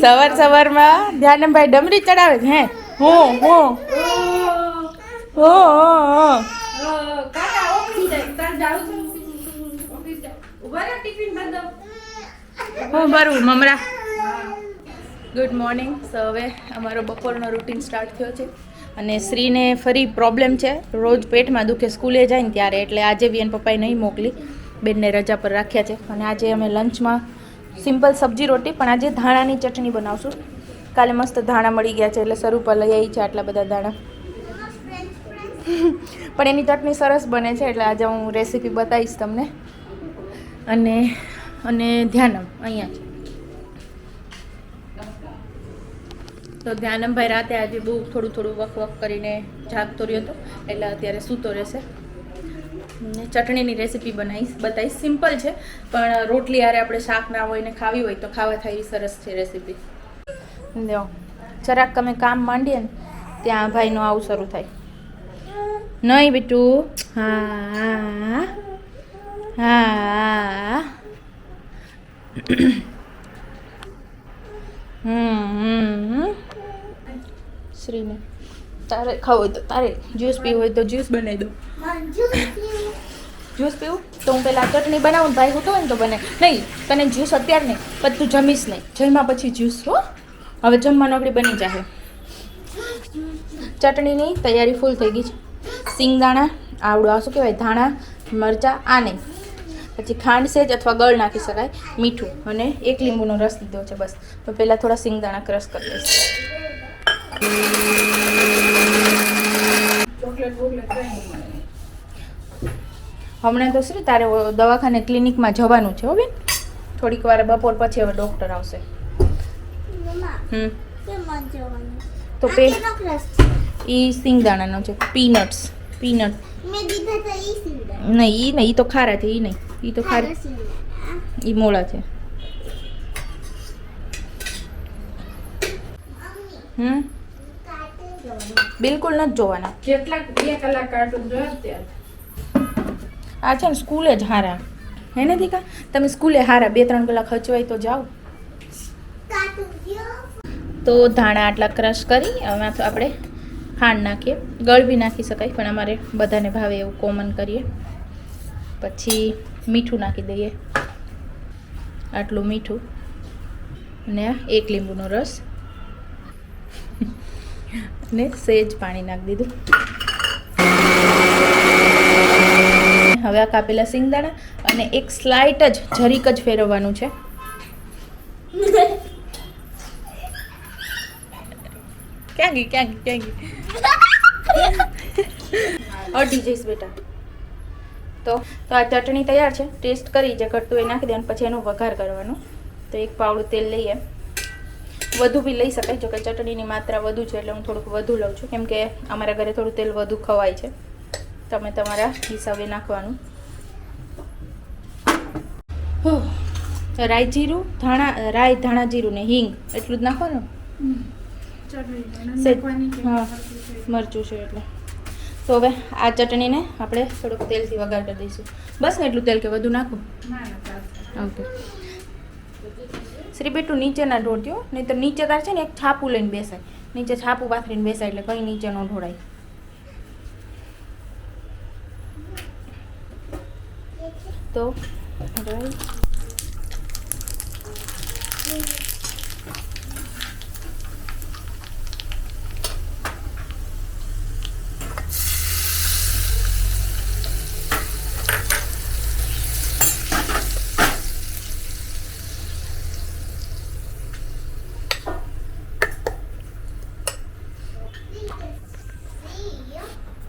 સવાર સવારમાં ધ્યાનભાઈ ડમરી ચડાવે છે, હે? હો હો. હો હો ભરું, મમરા? ગુડ મોર્નિંગ સો હવે અમારો બપોરનો રૂટીન સ્ટાર્ટ થયો છે. અને શ્રીને ફરી પ્રોબ્લેમ છે. રોજ પેટમાં દુખે, સ્કૂલે જાય ને ત્યારે. એટલે આજે બી એન પપ્પાએ નહીં મોકલી. બેનને રજા પર રાખ્યા છે. અને આજે અમે લંચમાં સિમ્પલ સબ્જી રોટી, પણ આજે ધાણાની ચટણી બનાવશું. કાલે મસ્ત ધાણા મળી ગયા છે, એટલે સ્વરૂપ લઈ આવી છે આટલા બધા ધાણા. પણ એની ચટણી સરસ બને છે, એટલે આજે હું રેસીપી બતાવીશ તમને. અને અને ધ્યાનમ, અહીંયા તો ધ્યાનમભાઈ રાતે આજે બહુ થોડું થોડું વક વક કરીને જાગતો રહ્યો હતો, એટલે અત્યારે સૂતો રહેશે. ને ચટણીની રેસીપી બનાવીશ બતાવીશ. સિમ્પલ છે પણ રોટલી હારે આપણે શાક ના હોય ને ખાવી હોય તો ખાવા થાય એવી સરસ છે રેસીપી લ્યો જરાક તમે કામ માંડીએ ને ત્યાં ભાઈનું આવું શરૂ થાય. નહીં બીટું. હા હા. હમ શ્રીને. તારે ખાવું હોય તો તારે જ્યુસ પીવું હોય તો જ્યુસ બનાવી દો. જ્યુસ પીવું? તો હું પેલા ચટણી બનાવું ભાઈ હોતો હોય ને તો બને. નહીં, તને જ્યુસ અત્યારે નહીં પણ તું જમીશ નહીં. જમ્યા પછી જ્યુસ, હો. હવે જમવાનું આપણે બની જશે ચટણીની તૈયારી ફૂલ થઈ ગઈ છે. સિંગદાણા, આવડું આ શું કહેવાય, ધાણા, મરચાં, આ નહીં. પછી ખાંડ સેજ અથવા ગળ નાખી શકાય, મીઠું. અને એક લીંબુનો રસ લીધો છે, બસ. તો પહેલાં થોડા સિંગદાણા ક્રશ કરી દઈશ. ચોકલેટ બોકલેટ. હમણાં તો શ્રી તારે દવાખાને ક્લિનિકમાં જવાનું છે હો બેન. થોડીક વાર બપોર પછી હવે ડૉક્ટર આવશે. હમ. તો પે એ સિંગદાણાનો છે પીનટ્સ પીનટ. નહીં એ નહીં એ તો ખારા છે એ નહીં. એ તો ખારા. એ મોળા છે. હમ? બિલકુલ નથી જોવાના. કેટલાક બે કલાક કાર્ટૂન જોયા આ છે ને સ્કૂલે જ હારા. હે ને દીકા? તમે સ્કૂલે હારા બે ત્રણ કલાક હચવાય તો જાઓ. તો ધાણા આટલા ક્રશ કરી એમાં આપણે ખાંડ નાખીએ. ગળ બી નાખી શકાય, પણ અમારે બધાને ભાવે એવું કોમન કરીએ. પછી મીઠું નાખી દઈએ. આટલું મીઠું. અને એક લીંબુનો રસ. અને સેજ પાણી નાખી દીધું. હવે આ કાપેલા સિંગદાણા અને એક સ્લાઇટ જ જરીક જ ફેરવવાનું છે. ક્યાં ગઈ ક્યાં ગઈ ક્યાં ગઈ અઢી જઈશ બેટા. તો તો આ ચટણી તૈયાર છે. ટેસ્ટ કરી જે ઘટતું એ નાખી દેવાનું પછી એનો વઘાર કરવાનો. તો એક પાવડું તેલ લઈએ. વધુ બી લઈ શકાય. જો કે ચટણીની માત્રા વધુ છે એટલે હું થોડુંક વધુ લઉં છું. કેમ કે અમારા ઘરે થોડું તેલ વધુ ખવાય છે. તમે તમારા હિસાબે નાખવાનું. રાઈ જીરું ધાણા રાઈ ધાણા જીરું ને હિંગ એટલું જ નાખવાનું? હા. મરચું છે? એટલે. તો હવે આ ચટણીને આપણે થોડુંક તેલથી વઘાર કરી દઈશું બસ ને એટલું તેલ કે વધુ નાખું. ઓકે. શ્રી બેટું નીચેના ઢોળ્યો નહીં તો નીચે તાર છે ને એક છાપું લઈને બેસાય. નીચે છાપું પાથરીને બેસાય એટલે કંઈ નીચે ન ઢોળાય. dito. Alright.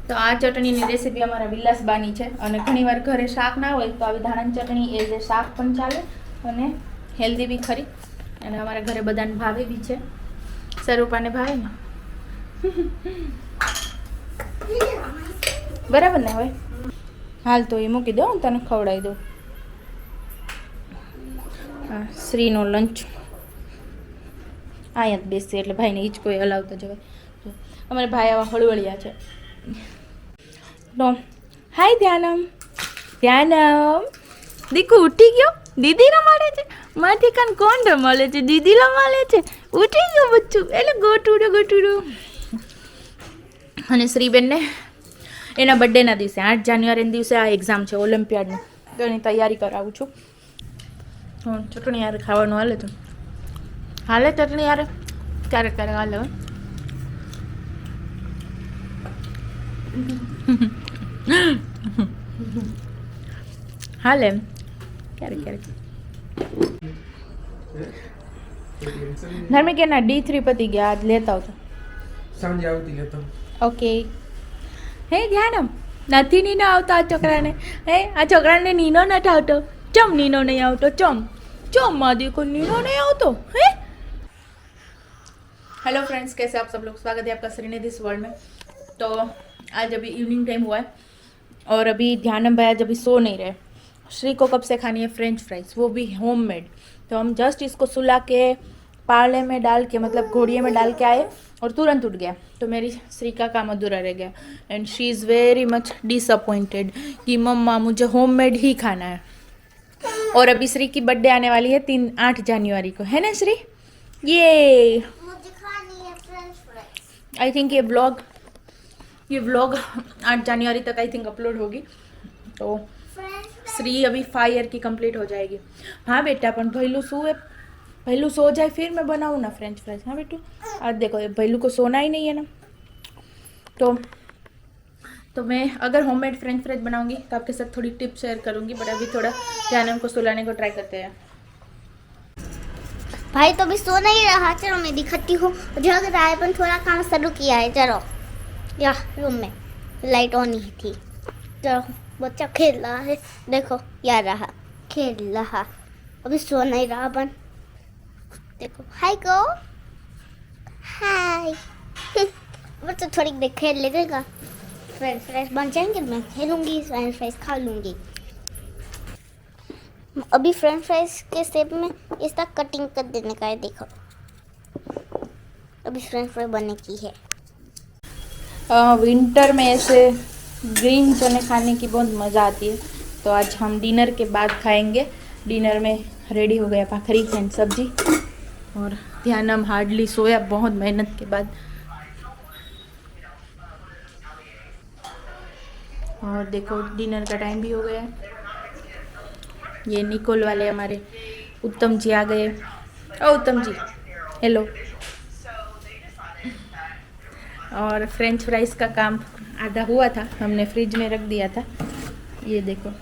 તો આ ચટણીની રેસીપી અમારા વિલાસબાની છે અને ઘણીવાર ઘરે શાક ના હોય તો આવી ધાણાની ચટણી એ એ શાક પણ ચાલે અને હેલ્ધી બી ખરી. અને અમારા ઘરે બધાને ભાવે બી છે. સરૂપાને ભાવે ને? બરાબર ને હવે? હાલ તો એ મૂકી દો તને ખવડાવી દઉં. શ્રીનો લંચ અહીંયા જ બેસશે એટલે ભાઈને ઈ જ કોઈ હલાવતો જવાય. અમારે ભાઈ આવા હળવળિયા છે. તો હાય ધ્યાનમ ધ્યાનમ દીકુ ઉઠી ગયો? દીદી રમાડે છે? માથી કાન કોણ રમાડે છે? દીદી રમાડે છે? ઉઠી ગયો બચ્ચું. એટલે ગોટુડો ગોટુડો અને શ્રીબેનને એના બર્થડેના દિવસે, આઠ જાન્યુઆરીના દિવસે આ એક્ઝામ છે, ઓલિમ્પિયાડની. તો એની તૈયારી કરાવું છું. ચટણી યારે ખાવાનું હાલે તો. હાલે ચટણી યારે ક્યારેક ક્યારેક હાલે હો. હાલે એમ ક્યારેક ક્યારેક ધર્મિક એના ડી થ્રી પતી ગયા આજ લેતા આવતો સાંજે આવતી લેતો ઓકે હે ધ્યાનમ નથી નીનો આવતો આ છોકરાને હે આ છોકરાને નીનો નથી આવતો ચમ નીનો નહીં આવતો ચમ ચમ માં देखो नीनो नहीं આવતો है हेलो फ्रेंड्स कैसे आप सब लोग स्वागत है आपका श्रीनिधि इस वर्ल्ड में तो आज अभी इवनिंग टाइम हुआ है और अभी ध्यानम भाई आज अभी सो नहीं रहे। श्री को कब से खानी है फ्रेंच फ्राइज वो भी होम मेड तो हम जस्ट इसको सुला के पाले में डाल के मतलब घोड़िए में डाल के आए और तुरंत उठ गया। तो मेरी श्री का काम अधूरा रह गया। And she is very much disappointed कि मम्मा मुझे होम मेड ही खाना है। और अभी श्री की बर्थडे आने वाली है तीन आठ जनवरी को। है ना श्री? ये आई थिंक ये ब्लॉग ये व्लॉग आठ जनवरी तक आई थिंक अपलोड होगी। तो श्री अभी फाइव ईयर की कंप्लीट हो जाएगी। हाँ बेटा, अपन भैलू सो है। भैलू सो जाए, फिर मैं बनाऊँ ना फ्रेंच फ्राइज हाँ बेटू, आज देखो भैलू को सोना ही नहीं है ना। तो तो मैं अगर होममेड फ्रेंच फ्राइज बनाऊँगी तो आपके साथ थोड़ी टिप शेयर करूँगी बट अभी थोड़ा ध्यान हमको सुलाने को ट्राई करते हैं। भाई तो अभी सो नहीं रहा। चलो, मैं दिखाती हूँ। जग रहा है पर थोड़ा काम शुरू किया है। चलो। या रूम में। लाइट ऑन ही थी। चलो बच्चा खेल रहा है। देखो, या रहा। खेल रहा। अभी सो नहीं रहा अपन। देखो हाय को हाय बच्चा थोड़ी देर खेल लेगा। फ्रेंच फ्राइज बन जाएँगे, मैं खेलूँगी फ्रेंच फ्राइज खा लूँगी। अभी फ्रेंच फ्राइज के शेप में इसका कटिंग कर देने का है, देखो। अभी फ्रेंच फ्राइज बनने की है। विंटर में ऐसे ग्रीन चने खाने की बहुत मज़ा आती है। तो आज हम डिनर के बाद खाएँगे। डिनर में रेडी हो गया भाखरी एंड सब्ज़ी। और ध्यान, हम हार्डली सोया, बहुत मेहनत के बाद। और देखो डिनर का टाइम भी हो गया है। ये निकोल वाले हमारे, उत्तम जी आ गए। ओ उत्तम जी हेलो और फ्रेंच फ्राइज़ का काम आधा हुआ था, हमने फ्रिज में रख दिया था। ये देखो,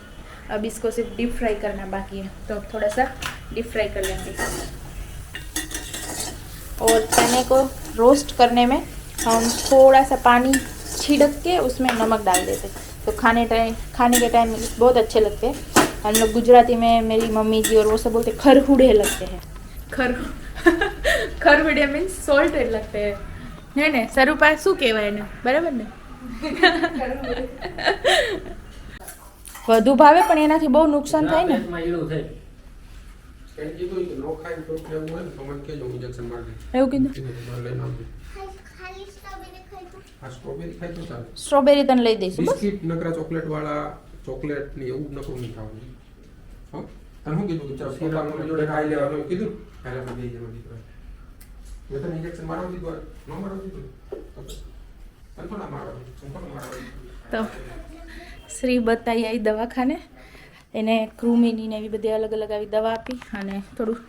अब इसको सिर्फ़ डीप फ्राई करना बाकी है। तो अब थोड़ा सा डीप फ्राई कर लेंगे। और चने को रोस्ट करने में हम थोड़ा सा पानी छिड़क के उसमें नमक डाल देते तो खाने टाइम, खाने के टाइम बहुत अच्छे लगते हैं। हम लोग गुजराती में मेरी मम्मी जी और वो सब बोलते खरहुड़े लगते हैं। खर, खरहुड़े मीन्स सॉल्टेड लगते हैं। ને ને સરૂપા શું કહેવાય એને? બરાબર ને? વધુ ભાવે પણ એનાથી બહુ નુકસાન થાય ને? એવું કીધું? સ્ટ્રોબેરી તને લઈ દઈશ બિસ્કિટ નકરા ચોકલેટ વાળા ચોકલેટ ને એવું નકરું નહીં ખાવું. તને શું કીધું તું? ચાલ સોડા જોડે ખાઈ લેવાનું કીધું? પહેલા બે જણા દીકરા મેં તને ઇન્જેક્શન મારવા દીધું ન મારવા દીધું? તને થોડા મારવા દીધું? મારવા તો શ્રી બતાવી આવી દવાખાને. એને કૃમિની ને એવી બધી અલગ અલગ આવી દવા આપી અને થોડું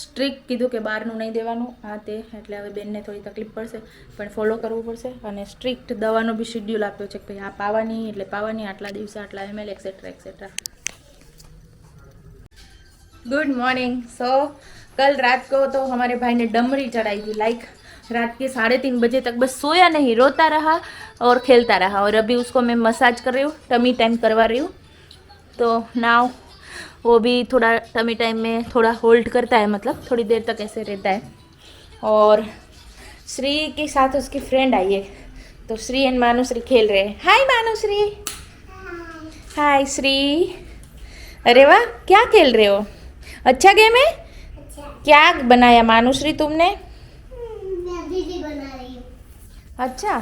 સ્ટ્રિક કીધું કે બહારનું નહીં દેવાનું આ તે, એટલે હવે બેનને થોડી તકલીફ પડશે, પણ ફોલો કરવું પડશે અને સ્ટ્રિક્ટ દવાનો બી શિડ્યુલ આપ્યો છે કે આ પાવાની, એટલે પાવાની, આટલા દિવસે આટલા ML etcetera etcetera good morning so कल रात को तो हमारे भाई ने डमरी चढ़ाई थी लाइक रात के साढ़े तीन बजे तक बस सोया नहीं, रोता रहा और खेलता रहा और अभी उसको मैं मसाज कर रही हूँ, टमी टाइम करवा रही हूँ। तो नाव वो भी थोड़ा टमी टाइम में थोड़ा होल्ड करता है मतलब थोड़ी देर तक ऐसे रहता है। और श्री के साथ उसकी फ्रेंड आई है तो श्री एंड मानुश्री खेल रहे हैं। हाय मानुश्री। हाय श्री। अरे वाह, क्या खेल रहे हो? अच्छा गेम है? क्या बनाया? मानुश्री तुमने? मैं दीदी बना रही हूँ। अच्छा।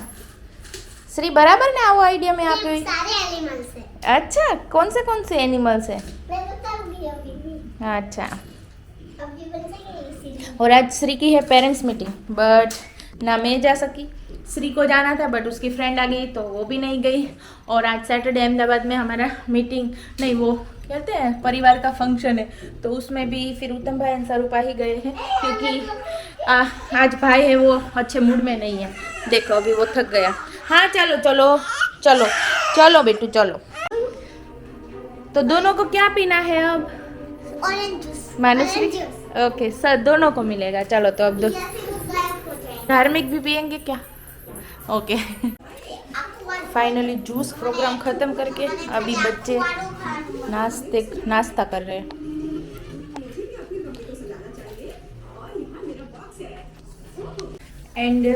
श्री बराबर ने आओ आइडिया में आप सारे एनिमल्स है। अच्छा कौन से कौन से एनिमल्स है? अच्छा। और आज श्री की है पेरेंट्स मीटिंग बट ना मैं जा सकी। श्री को जाना था बट उसकी फ्रेंड आ गई तो वो भी नहीं गई। और आज सैटरडे अहमदाबाद में हमारा मीटिंग नहीं वो कहते हैं परिवार का फ़ंक्शन है। तो उसमें भी फिर उत्तम भाई स्वरूपा ही गए हैं क्योंकि आ, आज भाई है वो अच्छे मूड में नहीं है। देखो अभी वो थक गया। हाँ चलो चलो चलो चलो बेटू चलो। तो दोनों को क्या पीना है अब? Orange juice Manushree okay sir दोनों को मिलेगा। चलो तो अब दो धार्मिक भी पियेंगे क्या? ओके फाइनली जूस प्रोग्राम खत्म करके अभी बच्चे नाश्ते नाश्ता कर रहे हैं। एंड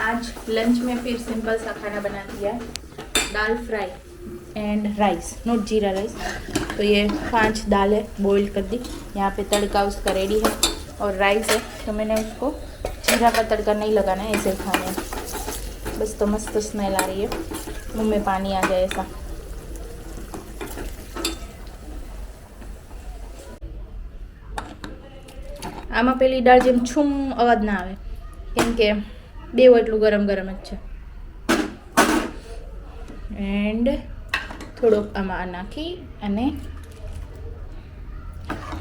आज लंच में फिर सिंपल सा खाना बना दिया। Dal fry and rice not jeera rice तो ये पाँच दाल है बॉईल कर दी। यहाँ पे तड़का उसका रेडी है और राइस है। तो मैंने उसको जीरा का तड़का नहीं लगाना है ऐसे खाने बस तो मस्त स्मेल आ रही है। मुँह में पानी आ जाए ऐसा। આમાં પેલી દાળ જેમ છૂમ અવાજ ના આવે. કેમ કે બેવ એટલું ગરમ ગરમ જ છે. એન્ડ થોડોક આમાં નાખી અને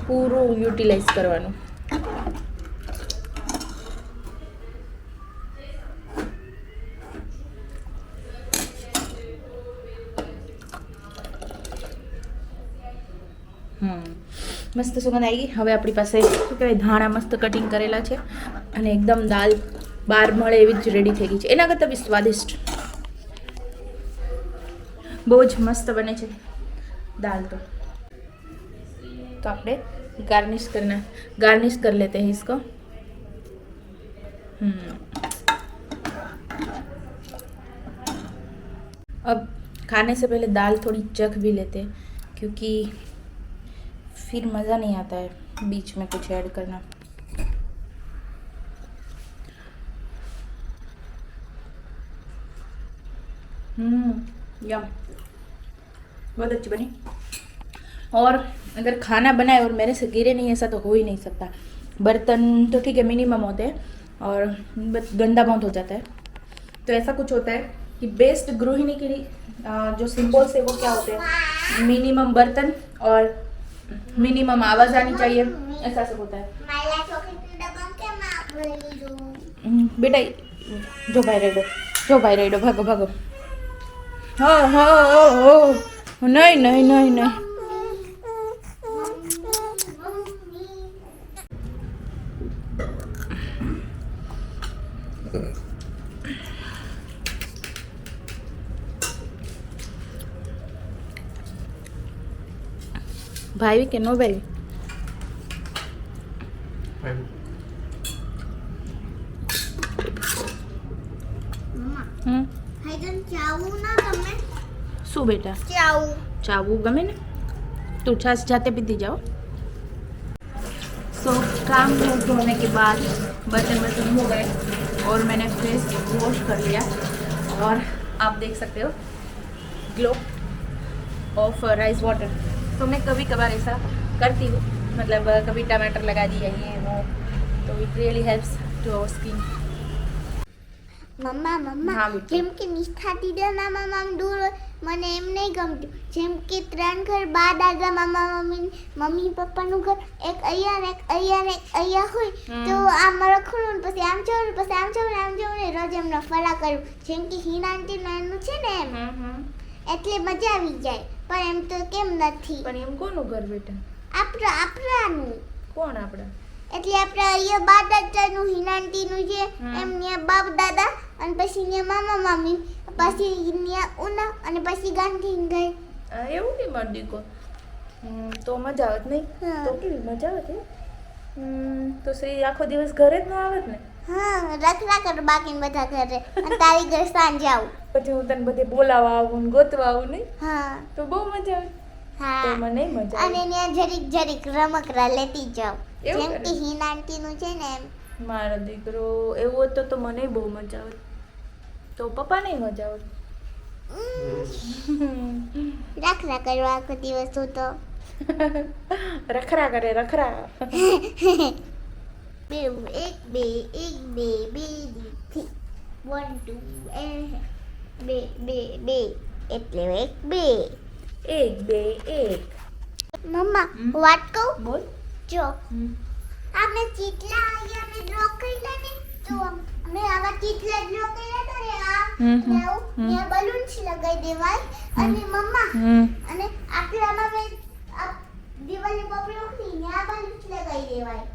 પૂરું યુટિલાઇઝ કરવાનું. હમ. મસ્ત સુગંધ આવી ગઈ હવે આપણી પાસે શું કહેવાય ધાણા મસ્ત કટિંગ કરેલા છે અને એકદમ દાલ બહાર મળે એવી જ રેડી થઈ ગઈ છે એના કરતાં બી સ્વાદિષ્ટ બહુ જ મસ્ત બને છે દાલ તો તો આપણે गार्निश करना गार्निश कर लेते हैं इसको हम्म अब खाने से पहले दाल थोड़ी चख भी लेते हैं क्योंकि फिर मज़ा नहीं आता है बीच में कुछ ऐड करना। हम्म बहुत अच्छी बनी। और अगर खाना बनाए और मेरे से गिरे नहीं, ऐसा तो हो ही नहीं सकता। बर्तन तो ठीक है मिनिमम होते हैं और गंदा बहुत हो जाता है। तो ऐसा कुछ होता है कि बेस्ट गृहिणी के लिए जो सिंबल्स है वो क्या होते हैं? मिनिमम बर्तन और मिनिमम आवाज आनी चाहिए. ऐसा सब होता है बेटा जो भाई रेडो जो भाई रेडो भागो भागो हाँ हाँ हो. हो, हो, हो. नहीं नहीं नहीं नहीं. ભાઈ કે નો ભાઈ એમ. મમ્મા, હમ હાઈ તને ચાવું ના ગમે? શું બેટા ચાવું. चावू गमे ने तो छाछ जाते पीती जाओ सो काम धो- धोने के बाद बर्तन बर्तन हो गए और मैंने फेस वॉश कर लिया और आप देख सकते हो ग्लो ऑफ राइस वाटर तो मैं कभी कभार ऐसा करती हूँ मतलब अ, कभी टमाटर लगा दिया ये वो तो it really helps to our skin મમ્મા મમ્મા હા, બેટા. જેમ કે નિષ્ઠા દીદા મામા મામ દૂર હોય મને એમ નહીં ગમતું જેમ કે ત્રણ ઘર બા દાદા મામા મમ્મી મમ્મી પપ્પાનું ઘર એક અહીંયા ને એક અહીંયા ને એક અહીંયા હોય હમ. તો આમ રખડું ને પછી આમ જવું ને પછી આમ જવું ને આમ જવું ને રોજ એમનો ફરા કરું જેમ કે હિનાંતી નાનું છે ને એમ એટલે મજા આવી જાય. પણ એમ તો કેમ નથી? પણ એમ કોનું ઘર બેટા? આપણા આપણાનું. કોણ આપણા એટલે આપણે અહીંયા બા દાદાનું હિનાંટીનું છે એમ ત્યાં બાપ દાદા અને પછી ત્યાં મામા મામી પછી ત્યાં ઉના અને પછી ગાંધી ગઈ. એવું નહીં માર દીકો? તો મજા આવત નહીં. તો કેવી મજા આવત તો શ્રી આખો દિવસ ઘરે જ ન આવત ને? હા રખડા કર બાકી બધા ઘરે. અને તારી ઘરે સાંજે આવું. પછી હું તને બધે બોલાવા આવું ને ગોતવા આવું નહીં? હા. તો બહુ મજા આવે. હા. મને મજા અને ત્યાં જરીક જરીક રમકડા લેતી જાઉં. જેમ કે કરે? આંટી નું છે ને એમ. મારો દીકરો એવો હતો તો મને બહુ મજા આવે. તો પપ્પા ને મજા આવે? રખરા કરવા આખો દિવસ હું તો. રખરા કરે રખરા. બે એક બે એક બે બેથી વન ટુ બે બે બે એટલે એક બે એક બે એક મમ્મા. વાત કહું બોલ જો આપણે ચીટલા અહીંયા મેં ડ્રો કરેલા ને તો અમે આવા ચીટલા ડ્રો કર્યા તો રે આ ને. ત્યાં બલૂન્સ લગાવી દેવાય અને મમ્મા અને આટલામાં મેં દિવાલે બબડો ઉખડી ને આ બલૂન્સ લગાવી દેવાય